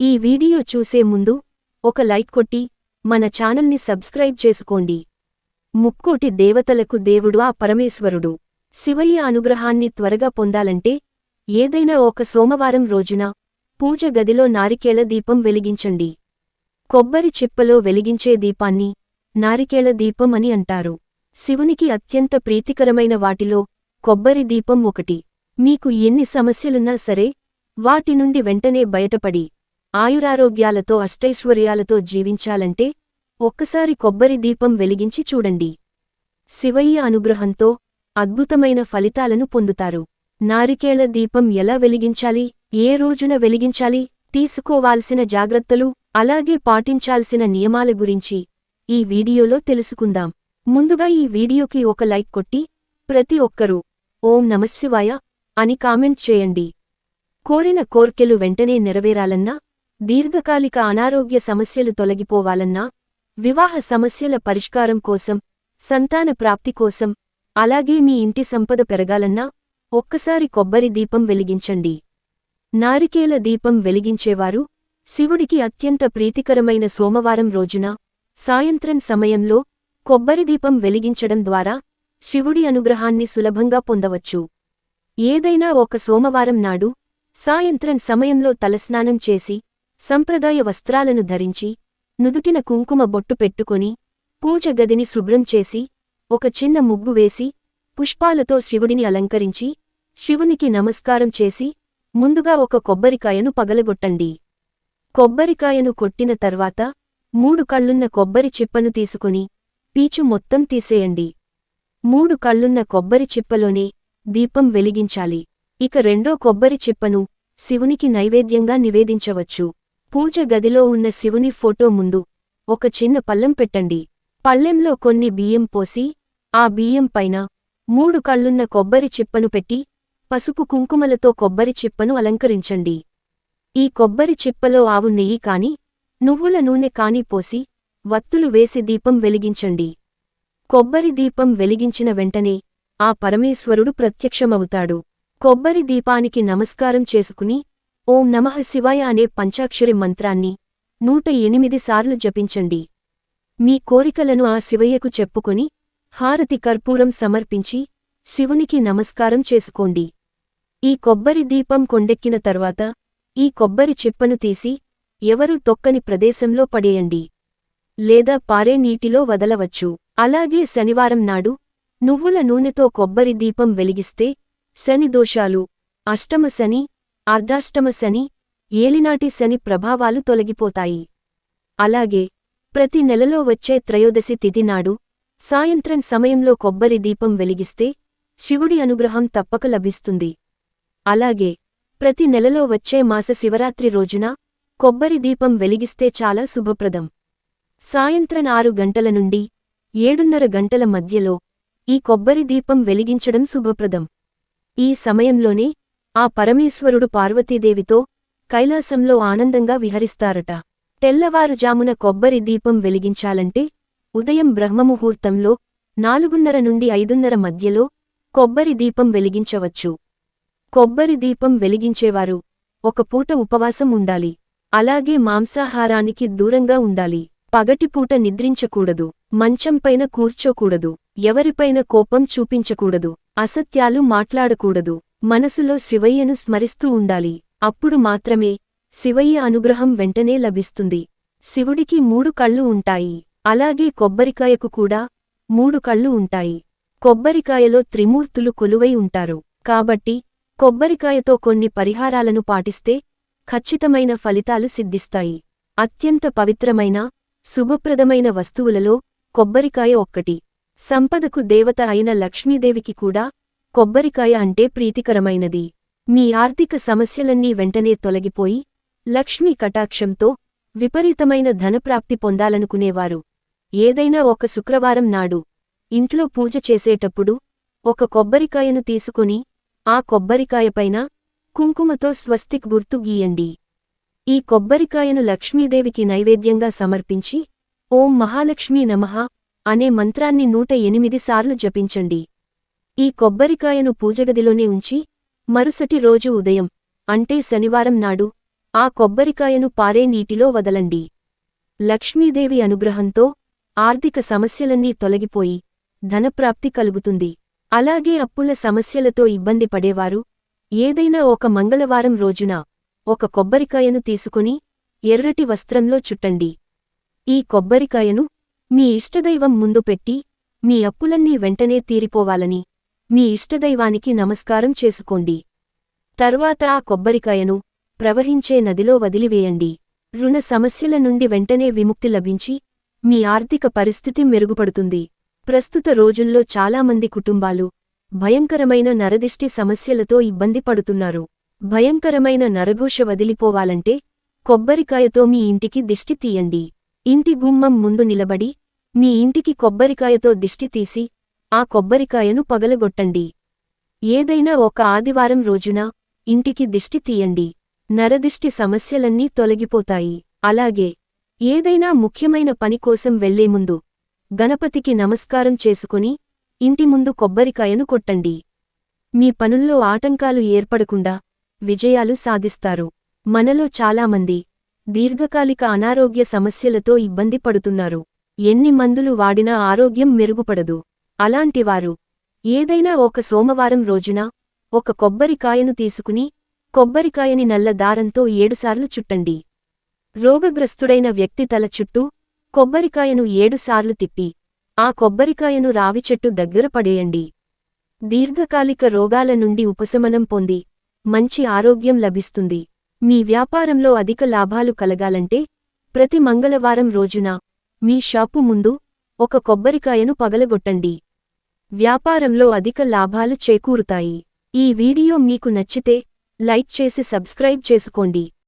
ఈ వీడియో చూసే ముందు ఒక లైక్ కొట్టి మన ఛానల్ని సబ్స్క్రైబ్ చేసుకోండి. ముక్కోటి దేవతలకు దేవుడు ఆ పరమేశ్వరుడు. శివయ్య అనుగ్రహాన్ని త్వరగా పొందాలంటే ఏదైనా ఒక సోమవారం రోజున పూజ గదిలో నారికేళ దీపం వెలిగించండి. కొబ్బరి చిప్పలో వెలిగించే దీపాన్ని నారికేళ దీపం అని అంటారు. శివునికి అత్యంత ప్రీతికరమైన వాటిలో కొబ్బరి దీపం ఒకటి. మీకు ఎన్ని సమస్యలున్నా సరే వాటి నుండి వెంటనే బయటపడి ఆయురారోగ్యాలతో అష్టైశ్వర్యాలతో జీవించాలంటే ఒక్కసారి కొబ్బరి దీపం వెలిగించి చూడండి. శివయ్య అనుగ్రహంతో అద్భుతమైన ఫలితాలను పొందుతారు. నారికేళ దీపం ఎలా వెలిగించాలి? ఏ రోజున వెలిగించాలి? తీసుకోవాల్సిన జాగ్రత్తలు అలాగే పాటించాల్సిన నియమాల గురించి ఈ వీడియోలో తెలుసుకుందాం. ముందుగా ఈ వీడియోకి ఒక లైక్ కొట్టి ప్రతి ఒక్కరూ ఓం నమశివాయ అని కామెంట్ చేయండి. కోరిన కోర్కెలు వెంటనే నెరవేరాలన్నా దీర్ఘకాలిక అనారోగ్య సమస్యలు తొలగిపోవాలన్నా వివాహ సమస్యల పరిష్కారం కోసం సంతాన ప్రాప్తి కోసం అలాగే మీ ఇంటి సంపద పెరగాలన్నా ఒక్కసారి కొబ్బరి దీపం వెలిగించండి. నారికేల దీపం వెలిగించేవారు శివుడికి అత్యంత ప్రీతికరమైన సోమవారం రోజున సాయంత్రం సమయంలో కొబ్బరి దీపం వెలిగించడం ద్వారా శివుడి అనుగ్రహాన్ని సులభంగా పొందవచ్చు. ఏదైనా ఒక సోమవారం నాడు సాయంత్రం సమయంలో తలస్నానం చేసి సంప్రదాయ వస్త్రాలను ధరించి నుదుటిన కుంకుమ బొట్టు పెట్టుకొని పూజ గదిని శుభ్రం చేసి ఒక చిన్న ముగ్గు వేసి పుష్పాలతో శివుడిని అలంకరించి శివునికి నమస్కారం చేసి ముందుగా ఒక కొబ్బరికాయను పగలగొట్టండి. కొబ్బరికాయను కొట్టిన తర్వాత మూడు కళ్ళున్న కొబ్బరి చిప్పను తీసుకుని పీచు మొత్తం తీసేయండి. మూడు కళ్ళున్న కొబ్బరి చిప్పలోనే దీపం వెలిగించాలి. ఇక రెండో కొబ్బరి చిప్పను శివునికి నైవేద్యంగా నివేదించవచ్చు. పూజ గదిలో ఉన్న శివుని ఫోటో ముందు ఒక చిన్న పల్లెం పెట్టండి. పల్లెంలో కొన్ని బియ్యం పోసి ఆ బియ్యం పైన మూడు కళ్ళున్న కొబ్బరి చిప్పను పెట్టి పసుపు కుంకుమలతో కొబ్బరి చిప్పను అలంకరించండి. ఈ కొబ్బరి చిప్పలో ఆవు నెయ్యి కాని నువ్వుల నూనె కాని పోసి వత్తులు వేసి దీపం వెలిగించండి. కొబ్బరి దీపం వెలిగించిన వెంటనే ఆ పరమేశ్వరుడు ప్రత్యక్షమవుతాడు. కొబ్బరి దీపానికి నమస్కారం చేసుకుని ఓం నమః శివాయ అనే పంచాక్షరి మంత్రాన్ని నూట ఎనిమిది సార్లు జపించండి. మీ కోరికలను ఆ శివయ్యకు చెప్పుకొని హారతి కర్పూరం సమర్పించి శివునికి నమస్కారం చేసుకోండి. ఈ కొబ్బరి దీపం కొండెక్కిన తర్వాత ఈ కొబ్బరి చిప్పను తీసి ఎవరూ తొక్కని ప్రదేశంలో పడేయండి. లేదా పారే నీటిలో వదలవచ్చు. అలాగే శనివారం నాడు నువ్వుల నూనెతో కొబ్బరి దీపం వెలిగిస్తే శని దోషాలు అష్టమ శని అర్ధాష్టమ శని ఏలినాటి శని ప్రభావాలు తొలగిపోతాయి. అలాగే ప్రతి నెలలో వచ్చే త్రయోదశి తిథి నాడు సాయంత్రం సమయంలో కొబ్బరి దీపం వెలిగిస్తే శివుడి అనుగ్రహం తప్పక లభిస్తుంది. అలాగే ప్రతి నెలలో వచ్చే మాస శివరాత్రి రోజున కొబ్బరి దీపం వెలిగిస్తే చాలా శుభప్రదం. సాయంత్రం ఆరు గంటల నుండి ఏడున్నర గంటల మధ్యలో ఈ కొబ్బరి దీపం వెలిగించడం శుభప్రదం. ఈ సమయంలోనే ఆ పరమేశ్వరుడు పార్వతీదేవితో కైలాసంలో ఆనందంగా విహరిస్తారట. తెల్లవారుజామున కొబ్బరి దీపం వెలిగించాలంటే ఉదయం బ్రహ్మముహూర్తంలో నాలుగున్నర నుండి ఐదున్నర మధ్యలో కొబ్బరి దీపం వెలిగించవచ్చు. కొబ్బరి దీపం వెలిగించేవారు ఒక పూట ఉపవాసం ఉండాలి. అలాగే మాంసాహారానికి దూరంగా ఉండాలి. పగటిపూట నిద్రించకూడదు. మంచంపైన కూర్చోకూడదు. ఎవరిపైన కోపం చూపించకూడదు. అసత్యాలు మాట్లాడకూడదు. మనసులో శివయ్యను స్మరిస్తూ ఉండాలి. అప్పుడు మాత్రమే శివయ్య అనుగ్రహం వెంటనే లభిస్తుంది. శివుడికి మూడు కళ్ళు ఉంటాయి. అలాగే కొబ్బరికాయకు కూడా మూడు కళ్ళు ఉంటాయి. కొబ్బరికాయలో త్రిమూర్తులు కొలువై ఉంటారు. కాబట్టి కొబ్బరికాయతో కొన్ని పరిహారాలను పాటిస్తే ఖచ్చితమైన ఫలితాలు సిద్ధిస్తాయి. అత్యంత పవిత్రమైన శుభప్రదమైన వస్తువులలో కొబ్బరికాయ ఒక్కటి. సంపదకు దేవత అయిన లక్ష్మీదేవికి కూడా కొబ్బరికాయ అంటే ప్రీతికరమైనది. మీ ఆర్థిక సమస్యలన్నీ వెంటనే తొలగిపోయి లక్ష్మీ కటాక్షంతో విపరీతమైన ధనప్రాప్తి పొందాలనుకునేవారు. ఏదైనా ఒక శుక్రవారం నాడు ఇంట్లో పూజ చేసేటప్పుడు ఒక కొబ్బరికాయను తీసుకుని ఆ కొబ్బరికాయపైన కుంకుమతో స్వస్తిక్ గుర్తు గీయండి. ఈ కొబ్బరికాయను లక్ష్మీదేవికి నైవేద్యంగా సమర్పించి ఓం మహాలక్ష్మీ నమః అనే మంత్రాన్ని నూట ఎనిమిది సార్లు జపించండి. ఈ కొబ్బరికాయను పూజగదిలోనే ఉంచి మరుసటి రోజు ఉదయం అంటే శనివారం నాడు ఆ కొబ్బరికాయను పారే నీటిలో వదలండి. లక్ష్మీదేవి అనుగ్రహంతో ఆర్థిక సమస్యలన్నీ తొలగిపోయి ధనప్రాప్తి కలుగుతుంది. అలాగే అప్పుల సమస్యలతో ఇబ్బంది పడేవారు ఏదైనా ఒక మంగళవారం రోజున ఒక కొబ్బరికాయను తీసుకుని ఎర్రటి వస్త్రంలో చుట్టండి. ఈ కొబ్బరికాయను మీ ఇష్టదైవం ముందు పెట్టి మీ అప్పులన్నీ వెంటనే తీరిపోవాలని మీ ఇష్టదైవానికి నమస్కారం చేసుకోండి. తర్వాత ఆ కొబ్బరికాయను ప్రవహించే నదిలో వదిలివేయండి. రుణ సమస్యల నుండి వెంటనే విముక్తి లభించి మీ ఆర్థిక పరిస్థితి మెరుగుపడుతుంది. ప్రస్తుత రోజుల్లో చాలామంది కుటుంబాలు భయంకరమైన నరదిష్టి సమస్యలతో ఇబ్బంది పడుతున్నారు. భయంకరమైన నరఘోష వదిలిపోవాలంటే కొబ్బరికాయతో మీ ఇంటికి దిష్టి తీయండి. ఇంటి గుమ్మం ముందు నిలబడి మీ ఇంటికి కొబ్బరికాయతో దిష్టి తీసి ఆ కొబ్బరికాయను పగలగొట్టండి. ఏదైనా ఒక ఆదివారం రోజున ఇంటికి దిష్టి తీయండి. నరదిష్టి సమస్యలన్నీ తొలగిపోతాయి. అలాగే ఏదైనా ముఖ్యమైన పని కోసం వెళ్ళే ముందు గణపతికి నమస్కారం చేసుకుని ఇంటి ముందు కొబ్బరికాయను కొట్టండి. మీ పనుల్లో ఆటంకాలు ఏర్పడకుండా విజయాలు సాధిస్తారు. మనలో చాలామంది దీర్ఘకాలిక అనారోగ్య సమస్యలతో ఇబ్బంది పడుతున్నారు. ఎన్ని మందులు వాడినా ఆరోగ్యం మెరుగుపడదు. అలాంటివారు. ఏదైనా ఒక సోమవారం రోజున ఒక కొబ్బరికాయను తీసుకుని కొబ్బరికాయని నల్ల దారంతో ఏడుసార్లు చుట్టండి. రోగగ్రస్తుడైన వ్యక్తి తల చుట్టూ కొబ్బరికాయను ఏడుసార్లు తిప్పి ఆ కొబ్బరికాయను రావి చెట్టు దగ్గర పడేయండి. దీర్ఘకాలిక రోగాల నుండి ఉపశమనం పొంది మంచి ఆరోగ్యం లభిస్తుంది. మీ వ్యాపారంలో అధిక లాభాలు కలగాలంటే ప్రతి మంగళవారం రోజున మీ షాపు ముందు ఒక కొబ్బరికాయను పగలగొట్టండి. వ్యాపారంలో అధిక లాభాలు చేకూరుతాయి. ఈ వీడియో మీకు నచ్చితే లైక్ చేసి సబ్స్క్రైబ్ చేసుకోండి.